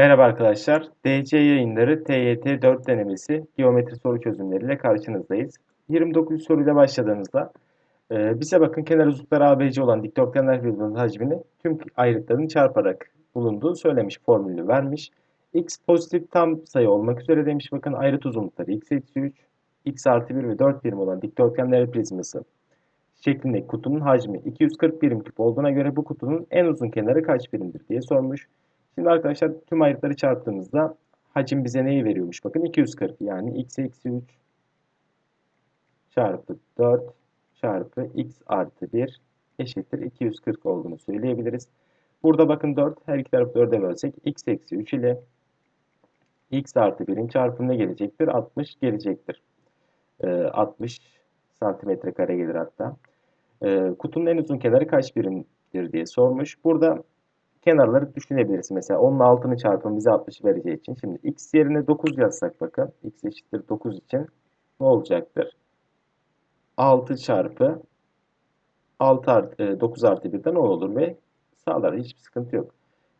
Merhaba arkadaşlar. DC yayınları TYT 4 denemesi geometri soru çözümleriyle karşınızdayız. 29 soruyla başladığımızda e, bize bakın kenar uzunlukları ABC olan dikdörtgenler prizmanın hacmini tüm ayrıtlarını çarparak bulunduğu söylemiş, formülünü vermiş. X pozitif tam sayı olmak üzere demiş. Bakın ayrıt uzunlukları x eksi 3, x artı 1 ve 4 birim olan dikdörtgenler prizması şeklindeki kutunun hacmi 240 birim küp olduğuna göre bu kutunun en uzun kenarı kaç birimdir diye sormuş. Şimdi arkadaşlar tüm ayrıtları çarptığımızda hacim bize neyi veriyormuş? Bakın 240 yani x eksi 3 çarpı 4 çarpı x artı 1 eşittir 240 olduğunu söyleyebiliriz. Burada bakın 4 her iki tarafı 4'e bölsek x eksi 3 ile x artı 1'in çarpımı ne gelecektir? 60 gelecektir. Ee, 60 santimetre kare gelir hatta. Ee, kutunun en uzun kenarı kaç birimdir diye sormuş. Burada kenarları düşünebiliriz. Mesela onun altını çarpın bize 60 vereceği için. Şimdi x yerine 9 yazsak bakın. x eşittir 9 için ne olacaktır? 6 çarpı 6 artı, 9 artı 1'den 10 olur ve sağlar. Hiçbir sıkıntı yok.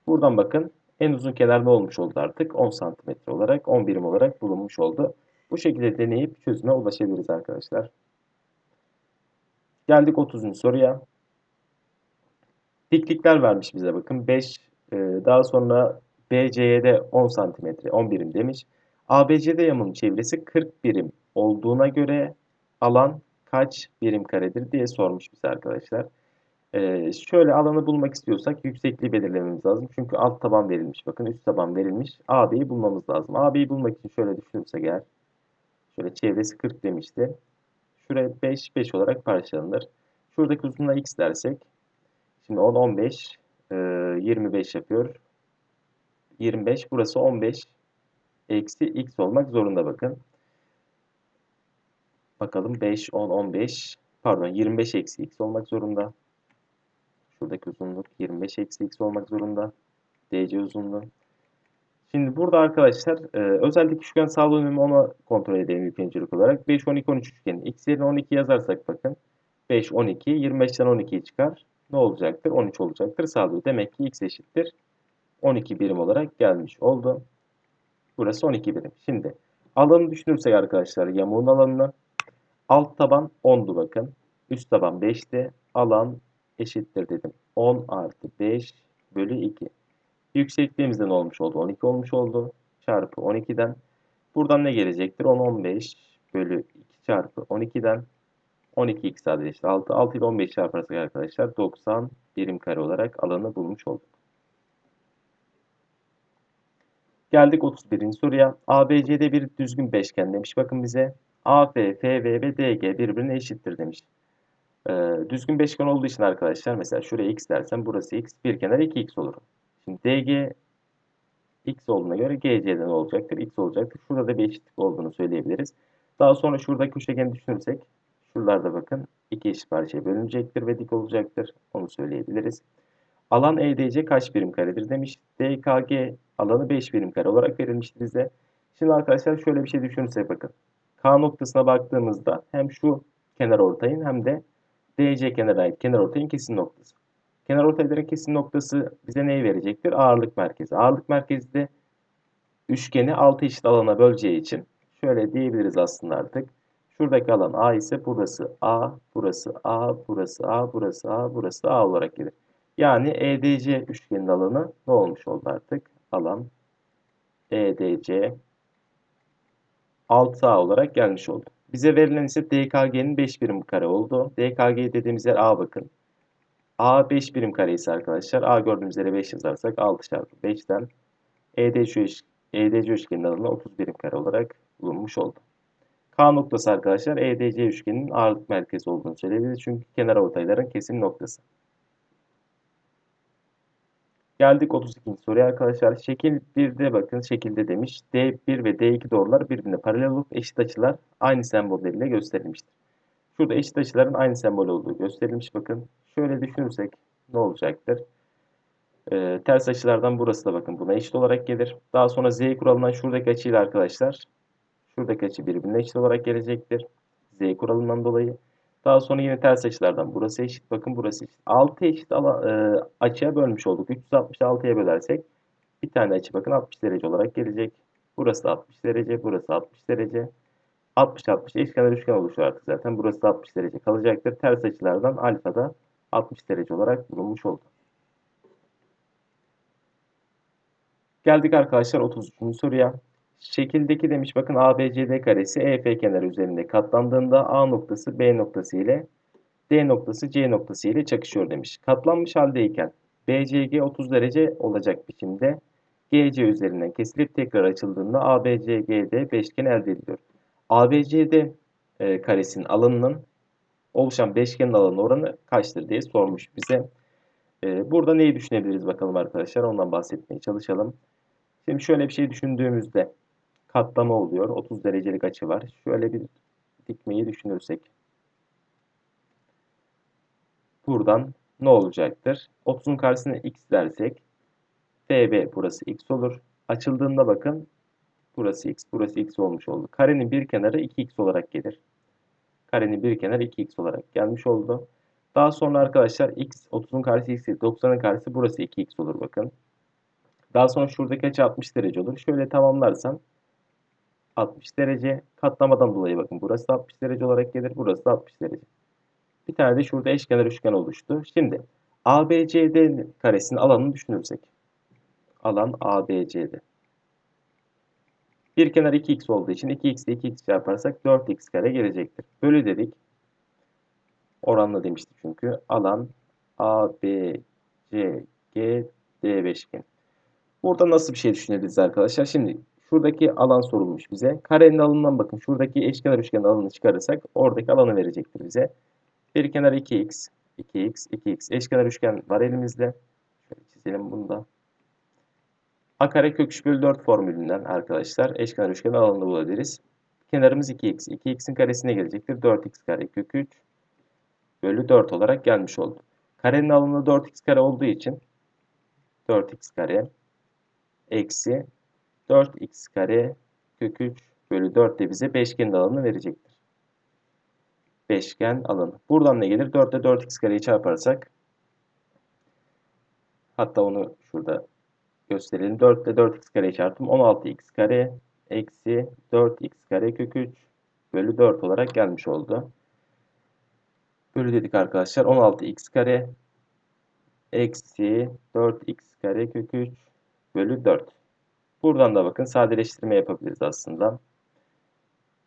Buradan bakın en uzun kenar ne olmuş oldu artık? 10 santimetre olarak 10 birim olarak bulunmuş oldu. Bu şekilde deneyip çözüme ulaşabiliriz arkadaşlar. Geldik 30. soruya. Diklikler vermiş bize bakın. 5 e, daha sonra BC'de 10 santimetre 10 birim demiş. ABC'de yamunun çevresi 40 birim olduğuna göre alan kaç birim karedir diye sormuş bize arkadaşlar. Ee, şöyle alanı bulmak istiyorsak yüksekliği belirlememiz lazım. Çünkü alt taban verilmiş. Bakın üst taban verilmiş. AB'yi bulmamız lazım. AB'yi bulmak için şöyle düşünürsek eğer. Şöyle çevresi 40 demişti. Şuraya 5, 5 olarak parçalanır. Şuradaki uzunluğa x dersek Şimdi 10, 15, 25 yapıyor. 25, burası 15 eksi x olmak zorunda bakın. Bakalım 5, 10, 15, pardon 25 eksi x olmak zorunda. Şuradaki uzunluk 25 eksi x olmak zorunda. DC uzunluğu. Şimdi burada arkadaşlar e, özellik üçgen sağlığını onu kontrol edelim ilk öncelik olarak. 5, 12, 13 üçgeni. X yerine 12 yazarsak bakın. 5, 12, 25'ten 12'yi çıkar ne olacaktır? 13 olacaktır. Sağlıyor. Demek ki x eşittir. 12 birim olarak gelmiş oldu. Burası 12 birim. Şimdi alanı düşünürsek arkadaşlar yamuğun alanını alt taban 10'du bakın. Üst taban 5'ti. Alan eşittir dedim. 10 artı 5 bölü 2. Yüksekliğimizde ne olmuş oldu? 12 olmuş oldu. Çarpı 12'den. Buradan ne gelecektir? 10, 15 bölü 2 çarpı 12'den 12x sadeleşti. 6, 6 ile 15 çarparsak arkadaşlar 90 birim kare olarak alanı bulmuş olduk. Geldik 31. soruya. ABC'de bir düzgün beşgen demiş. Bakın bize AF, FV ve DG birbirine eşittir demiş. Ee, düzgün beşgen olduğu için arkadaşlar mesela şuraya x dersem burası x, bir kenar 2x olur. Şimdi DG x olduğuna göre GC'de ne olacaktır? x olacaktır. Şurada da bir eşitlik olduğunu söyleyebiliriz. Daha sonra şuradaki üçgeni düşünürsek Şuralarda bakın iki eşit parçaya bölünecektir ve dik olacaktır. Onu söyleyebiliriz. Alan EDC kaç birim karedir demiş. DKG alanı 5 birim kare olarak verilmişti bize. Şimdi arkadaşlar şöyle bir şey düşünürsek bakın. K noktasına baktığımızda hem şu kenar ortayın hem de DC kenara ait kenar ortayın kesin noktası. Kenar ortayların kesin noktası bize neyi verecektir? Ağırlık merkezi. Ağırlık merkezi de üçgeni 6 eşit alana böleceği için şöyle diyebiliriz aslında artık. Şuradaki alan A ise burası A, burası A, burası A, burası A, burası A olarak gelir. Yani EDC üçgenin alanı ne olmuş oldu artık? Alan EDC 6A olarak gelmiş oldu. Bize verilen ise DKG'nin 5 birim kare oldu. DKG dediğimiz yer A bakın. A 5 birim kare ise arkadaşlar A gördüğümüz yere 5 yazarsak 6 çarpı 5'ten EDC, EDC üçgenin alanı 30 birim kare olarak bulunmuş oldu. K noktası arkadaşlar EDC üçgeninin ağırlık merkezi olduğunu söyleyebiliriz. Çünkü kenar ortayların kesim noktası. Geldik 32. soruya arkadaşlar. Şekil 1'de bakın şekilde demiş. D1 ve D2 doğrular birbirine paralel olup eşit açılar aynı sembolleriyle gösterilmiştir. Şurada eşit açıların aynı sembol olduğu gösterilmiş. Bakın şöyle düşünürsek ne olacaktır? Ee, ters açılardan burası da bakın buna eşit olarak gelir. Daha sonra Z kuralından şuradaki açıyla arkadaşlar Şuradaki açı birbirine eşit olarak gelecektir. Z kuralından dolayı. Daha sonra yine ters açılardan burası eşit. Bakın burası eşit. 6 eşit alan, e, açıya bölmüş olduk. 366'ya bölersek Bir tane açı bakın 60 derece olarak gelecek. Burası da 60 derece, burası 60 derece. 60-60 eşkenar üçgen oluşuyor artık zaten. Burası da 60 derece kalacaktır. Ters açılardan alfa da 60 derece olarak bulunmuş oldu. Geldik arkadaşlar 33. soruya. Şekildeki demiş bakın ABCD karesi EF kenarı üzerinde katlandığında A noktası B noktası ile D noktası C noktası ile çakışıyor demiş. Katlanmış haldeyken BCG 30 derece olacak biçimde GC üzerinden kesilip tekrar açıldığında ABCGD beşgen elde ediliyor. ABCD e, karesinin alanının oluşan beşgenin alanı oranı kaçtır diye sormuş bize. E, burada neyi düşünebiliriz bakalım arkadaşlar ondan bahsetmeye çalışalım. Şimdi şöyle bir şey düşündüğümüzde katlama oluyor. 30 derecelik açı var. Şöyle bir dikmeyi düşünürsek buradan ne olacaktır? 30'un karşısına x dersek FB burası x olur. Açıldığında bakın burası x, burası x olmuş oldu. Karenin bir kenarı 2x olarak gelir. Karenin bir kenarı 2x olarak gelmiş oldu. Daha sonra arkadaşlar x 30'un karşısı x, 90'ın karşısı burası 2x olur bakın. Daha sonra şuradaki açı 60 derece olur. Şöyle tamamlarsam 60 derece katlamadan dolayı bakın burası da 60 derece olarak gelir. Burası da 60 derece. Bir tane de şurada eşkenar üçgen oluştu. Şimdi ABCD karesinin alanını düşünürsek. Alan ABCD. Bir kenar 2x olduğu için 2x ile 2x çarparsak 4x kare gelecektir. Bölü dedik. Oranla demiştik çünkü. Alan ABCD beşgen. Burada nasıl bir şey düşünebiliriz arkadaşlar? Şimdi şuradaki alan sorulmuş bize. Karenin alanından bakın. Şuradaki eşkenar üçgenin alanını çıkarırsak oradaki alanı verecektir bize. Bir kenar 2x, 2x, 2x. Eşkenar üçgen var elimizde. Şöyle çizelim bunu da. A kare kök 3 bölü 4 formülünden arkadaşlar eşkenar üçgenin alanını bulabiliriz. Kenarımız 2x. 2x'in karesine gelecektir. 4x kare kök 3 bölü 4 olarak gelmiş oldu. Karenin alanı 4x kare olduğu için 4x kare eksi 4x kare kök 3 bölü 4 de bize beşgenin alanını verecektir. Beşgen alanı. Buradan ne gelir? 4 ile 4x kareyi çarparsak hatta onu şurada gösterelim. 4 ile 4x kareyi çarptım. 16x kare eksi 4x kare kök 3 bölü 4 olarak gelmiş oldu. Bölü dedik arkadaşlar. 16x kare eksi 4x kare kök 3 bölü 4. Buradan da bakın sadeleştirme yapabiliriz aslında.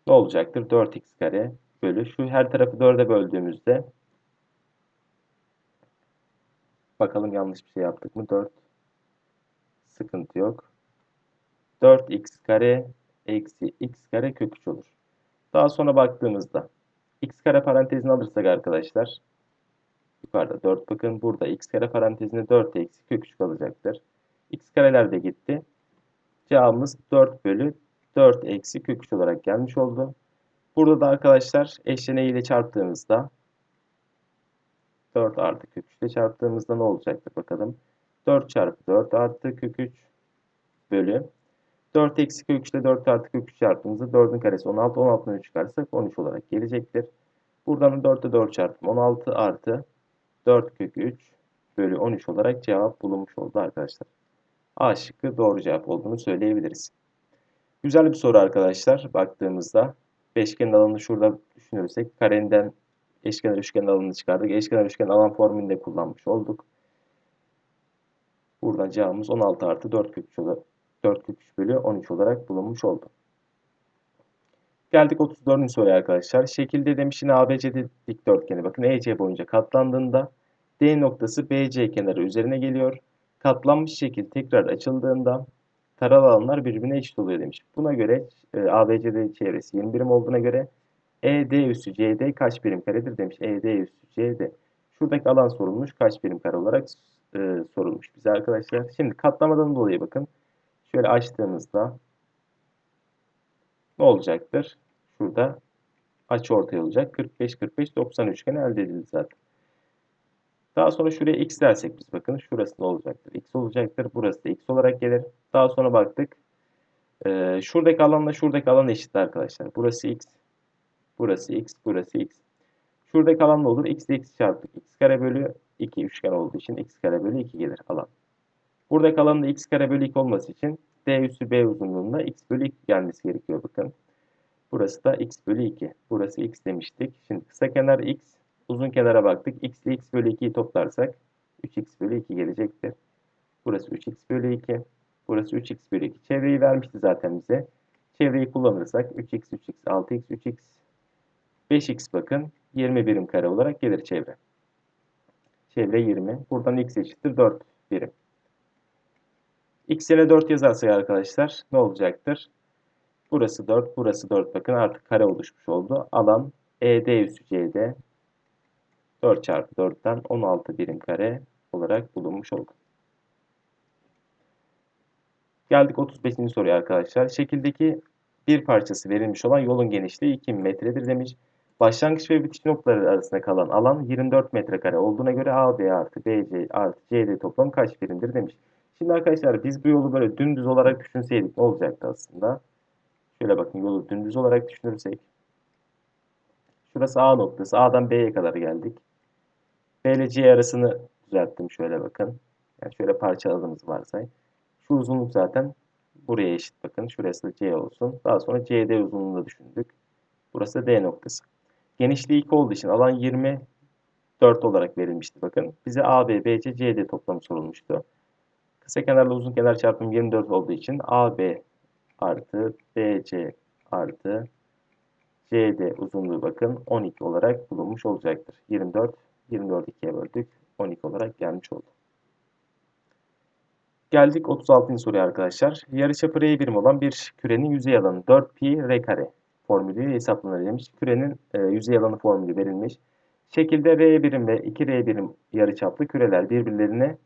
Ne olacaktır? 4x kare bölü. Şu her tarafı 4'e böldüğümüzde bakalım yanlış bir şey yaptık mı? 4 sıkıntı yok. 4x kare eksi x kare kök 3 olur. Daha sonra baktığımızda x kare parantezini alırsak arkadaşlar yukarıda 4 bakın burada x kare parantezinde 4 eksi kök 3 kalacaktır. x kareler de gitti. Cevabımız 4 bölü 4 eksi kök 3 olarak gelmiş oldu. Burada da arkadaşlar eşleneği ile çarptığımızda 4 artı kök 3 ile çarptığımızda ne olacaktır bakalım. 4 çarpı 4 artı kök 3 bölü 4 eksi kök 3 ile 4 artı kök 3 çarptığımızda 4'ün karesi 16, 16'dan 3 çıkarsak 13 olarak gelecektir. Buradan 4 ile 4 çarpım 16 artı 4 kök 3 bölü 13 olarak cevap bulunmuş oldu arkadaşlar. A şıkkı doğru cevap olduğunu söyleyebiliriz. Güzel bir soru arkadaşlar baktığımızda. Beşgenin alanını şurada düşünürsek karenden eşkenar üçgenin alanını çıkardık. Eşkenar üçgen alan formülünde kullanmış olduk. Buradan cevabımız 16 artı 4 kök 3, 4 kök 3 bölü 13 olarak bulunmuş oldu. Geldik 34. soruya arkadaşlar. Şekilde demiş yine ABCD dikdörtgeni. Bakın EC boyunca katlandığında D noktası BC kenarı üzerine geliyor. Katlanmış şekil tekrar açıldığında taralı alanlar birbirine eşit oluyor demiş. Buna göre e, ABCD çevresi 20 birim olduğuna göre ED üssü CD kaç birim karedir demiş. ED üssü CD. Şuradaki alan sorulmuş. Kaç birim kare olarak e, sorulmuş bize arkadaşlar. Şimdi katlamadan dolayı bakın. Şöyle açtığımızda ne olacaktır? Şurada açı ortaya olacak. 45 45 90 üçgeni elde edildi zaten. Daha sonra şuraya x dersek biz bakın şurası ne olacaktır? x olacaktır. Burası da x olarak gelir. Daha sonra baktık. Ee, şuradaki alanla şuradaki alan eşit arkadaşlar. Burası x. Burası x. Burası x. Şuradaki alan ne olur? x ile x çarptık. x kare bölü 2 üçgen olduğu için x kare bölü 2 gelir alan. Buradaki alanın da x kare bölü 2 olması için d üssü b uzunluğunda x bölü 2 gelmesi gerekiyor bakın. Burası da x bölü 2. Burası x demiştik. Şimdi kısa kenar x, uzun kenara baktık. x ile x bölü 2'yi toplarsak 3x bölü 2 gelecektir. Burası 3x bölü 2. Burası 3x bölü 2. Çevreyi vermişti zaten bize. Çevreyi kullanırsak 3x, 3x, 6x, 3x, 5x bakın 20 birim kare olarak gelir çevre. Çevre 20. Buradan x eşittir 4 birim. x yerine 4 yazarsak arkadaşlar ne olacaktır? Burası 4, burası 4. Bakın artık kare oluşmuş oldu. Alan ED üssü CD 4 çarpı 4'ten 16 birim kare olarak bulunmuş oldu. Geldik 35. soruya arkadaşlar. Şekildeki bir parçası verilmiş olan yolun genişliği 2 metredir demiş. Başlangıç ve bitiş noktaları arasında kalan alan 24 metrekare olduğuna göre AB artı BC artı CD toplam kaç birimdir demiş. Şimdi arkadaşlar biz bu yolu böyle dümdüz olarak düşünseydik ne olacaktı aslında? Şöyle bakın yolu dümdüz olarak düşünürsek. Şurası A noktası. A'dan B'ye kadar geldik. B ile C arasını düzelttim şöyle bakın. Yani şöyle parçaladığımız varsay. Şu uzunluk zaten buraya eşit bakın. Şurası da C olsun. Daha sonra CD uzunluğunu düşündük. Burası da D noktası. Genişliği 2 olduğu için alan 24 olarak verilmişti bakın. Bize AB, BC, CD toplamı sorulmuştu. Kısa kenarla uzun kenar çarpımı 24 olduğu için AB artı BC artı CD uzunluğu bakın 12 olarak bulunmuş olacaktır. 24, 24 ikiye böldük. 12 olarak gelmiş oldu. Geldik 36. soruya arkadaşlar. Yarıçapı R birim olan bir kürenin yüzey alanı 4 pi r kare formülü hesaplanır demiş. Kürenin e, yüzey alanı formülü verilmiş. Şekilde R birim ve 2R birim yarıçaplı küreler birbirlerine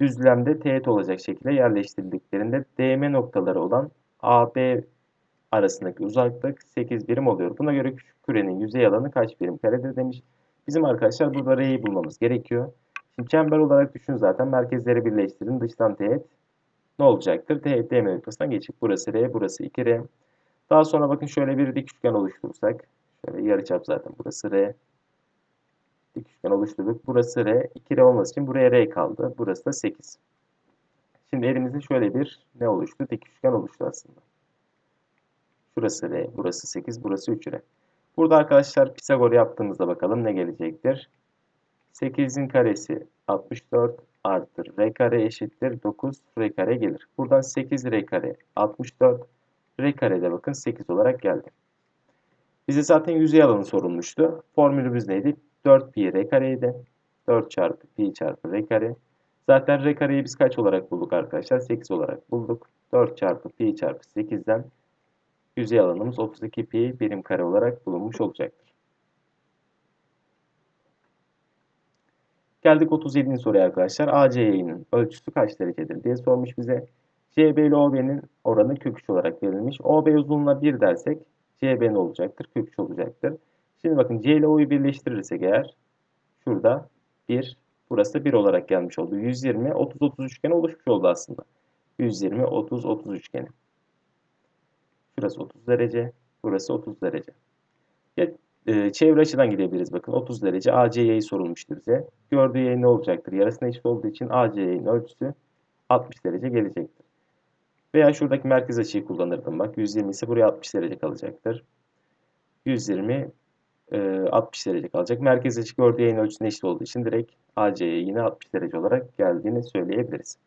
düzlemde teğet olacak şekilde yerleştirildiklerinde DM noktaları olan AB arasındaki uzaklık 8 birim oluyor. Buna göre kürenin yüzey alanı kaç birim karedir demiş. Bizim arkadaşlar burada R'yi bulmamız gerekiyor. Şimdi çember olarak düşün zaten. Merkezleri birleştirin. Dıştan teğet ne olacaktır? Teğet DM noktasından geçip burası R, burası 2R. Daha sonra bakın şöyle bir dik üçgen oluşturursak. Şöyle yarıçap zaten burası R. Dik üçgen oluşturduk. Burası R. 2R olması için buraya R kaldı. Burası da 8. Şimdi elimizde şöyle bir ne oluştu? Dik üçgen oluştu aslında. Şurası R, burası 8, burası 3R. Burada arkadaşlar Pisagor yaptığımızda bakalım ne gelecektir? 8'in karesi 64 artı R kare eşittir 9 R kare gelir. Buradan 8 R kare 64 R karede bakın 8 olarak geldi. Bize zaten yüzey alanı sorulmuştu. Formülümüz neydi? 4 pi R kareydi. 4 çarpı pi çarpı R kare. Zaten R kareyi biz kaç olarak bulduk arkadaşlar? 8 olarak bulduk. 4 çarpı pi çarpı 8'den yüzey alanımız 32 pi birim kare olarak bulunmuş olacaktır. Geldik 37. soruya arkadaşlar. AC yayının ölçüsü kaç derecedir diye sormuş bize. CB ile OB'nin oranı kök 3 olarak verilmiş. OB uzunluğuna 1 dersek CB ne olacaktır? Kök 3 olacaktır. Şimdi bakın C ile O'yu birleştirirsek eğer şurada 1, burası 1 olarak gelmiş oldu. 120, 30, 30 üçgeni oluşmuş oldu aslında. 120, 30, 30 üçgeni. Şurası 30 derece, burası 30 derece. Ya, e, çevre açıdan gidebiliriz bakın. 30 derece AC yayı sorulmuştu bize. Gördüğü yayı ne olacaktır? Yarısına eşit olduğu için AC yayının ölçüsü 60 derece gelecektir. Veya şuradaki merkez açıyı kullanırdım bak. 120 ise buraya 60 derece kalacaktır. 120 e, 60 derece kalacak. Merkez açı gördüğü yayın ölçüsüne eşit olduğu için direkt AC'ye yine 60 derece olarak geldiğini söyleyebiliriz.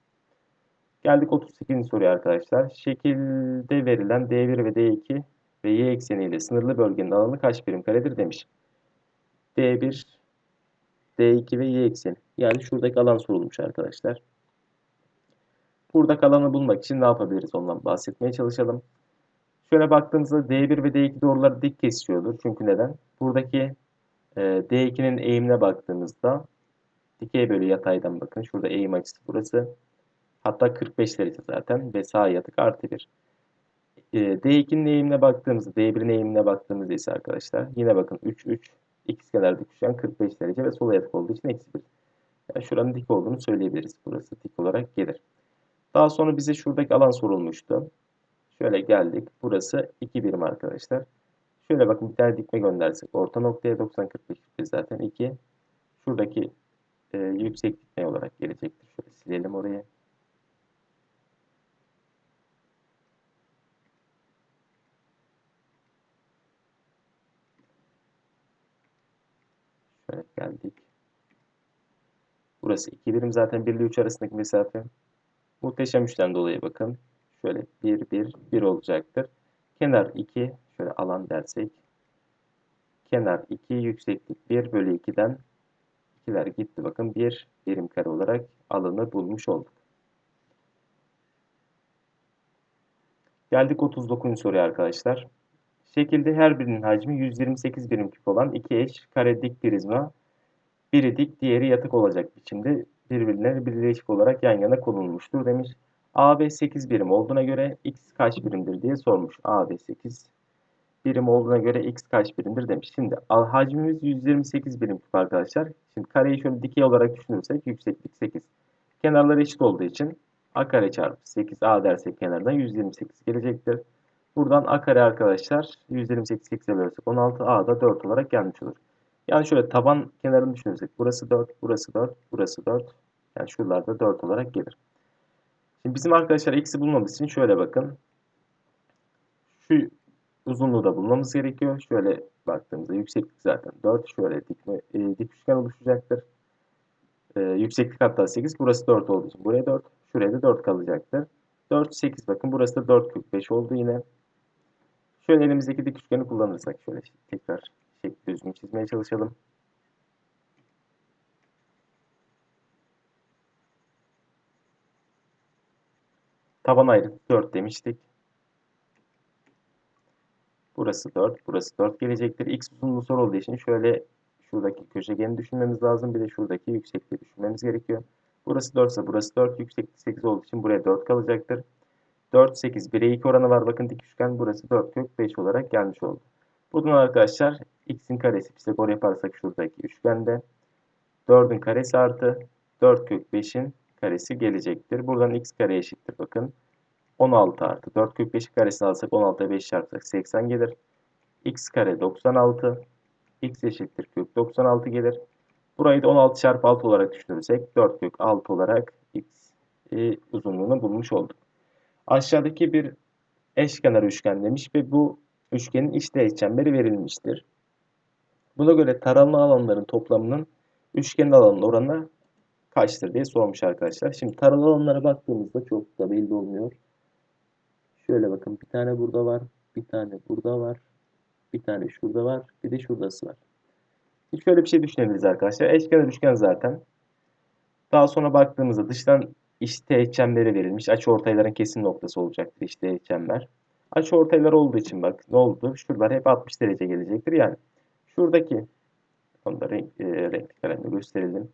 Geldik 38. soruya arkadaşlar. Şekilde verilen D1 ve D2 ve Y ekseniyle sınırlı bölgenin alanı kaç birim karedir demiş. D1, D2 ve Y ekseni. Yani şuradaki alan sorulmuş arkadaşlar. Burada kalanı bulmak için ne yapabiliriz ondan bahsetmeye çalışalım. Şöyle baktığımızda D1 ve D2 doğruları dik kesiyordur. Çünkü neden? Buradaki e, D2'nin eğimine baktığımızda dikey bölü yataydan bakın. Şurada eğim açısı burası. Hatta 45 derece zaten ve sağ yatık artı 1. E, D2'nin eğimine baktığımızda, D1'in eğimine baktığımızda ise arkadaşlar yine bakın 3, 3, ikizkenar dik üçgen 45 derece ve sola yatık olduğu için eksi 1. Yani şuranın dik olduğunu söyleyebiliriz. Burası dik olarak gelir. Daha sonra bize şuradaki alan sorulmuştu. Şöyle geldik. Burası 2 birim arkadaşlar. Şöyle bakın bir tane dikme göndersek orta noktaya 90 45 zaten 2. Şuradaki e, yüksek dikme olarak gelecektir. Şöyle silelim orayı. Şöyle geldik. Burası 2 birim zaten 1 ile 3 arasındaki mesafe. Muhteşem üçten dolayı bakın. Şöyle 1, 1, 1 olacaktır. Kenar 2, şöyle alan dersek. Kenar 2, yükseklik 1 bölü 2'den 2'ler gitti. Bakın 1 birim kare olarak alanı bulmuş olduk. Geldik 39. soruya arkadaşlar. Şekilde her birinin hacmi 128 birim küp olan iki eş kare dik prizma biri dik diğeri yatık olacak biçimde birbirine birleşik olarak yan yana konulmuştur demiş. AB 8 birim olduğuna göre x kaç birimdir diye sormuş. AB 8 birim olduğuna göre x kaç birimdir demiş. Şimdi hacmimiz 128 birim küp arkadaşlar. Şimdi kareyi şöyle dikey olarak düşünürsek yükseklik 8. Kenarları eşit olduğu için a kare çarpı 8 a dersek kenardan 128 gelecektir. Buradan a kare arkadaşlar 128 8'e bölersek 16 a da 4 olarak gelmiş olur. Yani şöyle taban kenarını düşünürsek burası 4, burası 4, burası 4. Yani şuralarda 4 olarak gelir. Şimdi bizim arkadaşlar x'i bulmamız için şöyle bakın. Şu uzunluğu da bulmamız gerekiyor. Şöyle baktığımızda yükseklik zaten 4. Şöyle dikme, e, dik üçgen oluşacaktır. E, yükseklik hatta 8. Burası 4 olduğu için buraya 4. Şuraya da 4 kalacaktır. 4, 8 bakın burası da 4 kök 5 oldu yine. Şöyle elimizdeki dik üçgeni kullanırsak şöyle tekrar şekli düzgün çizmeye çalışalım. Taban ayrıntı 4 demiştik. Burası 4, burası 4 gelecektir. X uzunluğu soru olduğu için şöyle şuradaki köşegeni düşünmemiz lazım. Bir de şuradaki yüksekliği düşünmemiz gerekiyor. Burası 4 ise burası 4. Yükseklik 8 olduğu için buraya 4 kalacaktır. 4, 8, 1'e 2 oranı var. Bakın dik üçgen burası 4 kök 5 olarak gelmiş oldu. Buradan arkadaşlar x'in karesi Pisagor yaparsak şuradaki üçgende 4'ün karesi artı 4 kök 5'in karesi gelecektir. Buradan x kare eşittir bakın. 16 artı 4 kök 5'in karesini alsak 16'ya 5 çarpsak 80 gelir. x kare 96. x eşittir kök 96 gelir. Burayı da 16 çarpı 6 olarak düşünürsek 4 kök 6 olarak x e, uzunluğunu bulmuş olduk. Aşağıdaki bir eşkenar üçgen demiş ve bu üçgenin iç değiş çemberi verilmiştir. Buna göre taralı alanların toplamının üçgenin alanının oranı kaçtır diye sormuş arkadaşlar. Şimdi taralı alanlara baktığımızda çok da belli olmuyor. Şöyle bakın bir tane burada var, bir tane burada var, bir tane şurada var, bir de şuradası var. Şimdi şöyle bir şey düşünebiliriz arkadaşlar. Eşkenar üçgen zaten. Daha sonra baktığımızda dıştan iç teğet çemberi verilmiş. Açı ortayların kesim noktası olacaktır iç teğet çember. Açı ortaylar olduğu için bak ne oldu? Şuralar hep 60 derece gelecektir. Yani şuradaki onu e, renkli kalemle gösterelim.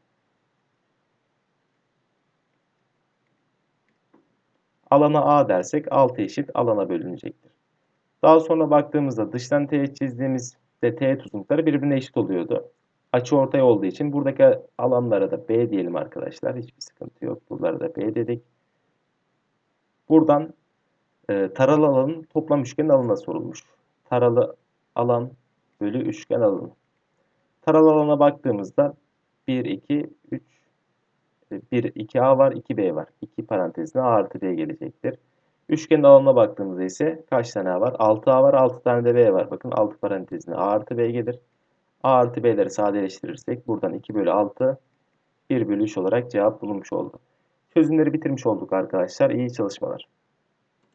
Alana A dersek 6 eşit alana bölünecektir. Daha sonra baktığımızda dıştan teğet çizdiğimizde teğet uzunlukları birbirine eşit oluyordu. Açı ortay olduğu için buradaki alanlara da B diyelim arkadaşlar. Hiçbir sıkıntı yok. Buralara da B dedik. Buradan e, taralı alanın toplam üçgen alanına sorulmuş. Taralı alan bölü üçgen alanı. Taralı alana baktığımızda 1, 2, 3, 1, 2A var, 2B var. 2 parantezine A artı B gelecektir. Üçgenin alanına baktığımızda ise kaç tane A var? 6A var, 6 tane de B var. Bakın 6 parantezine A artı B gelir. A artı B'leri sadeleştirirsek buradan 2 bölü 6, 1 bölü 3 olarak cevap bulunmuş oldu. Çözümleri bitirmiş olduk arkadaşlar. İyi çalışmalar.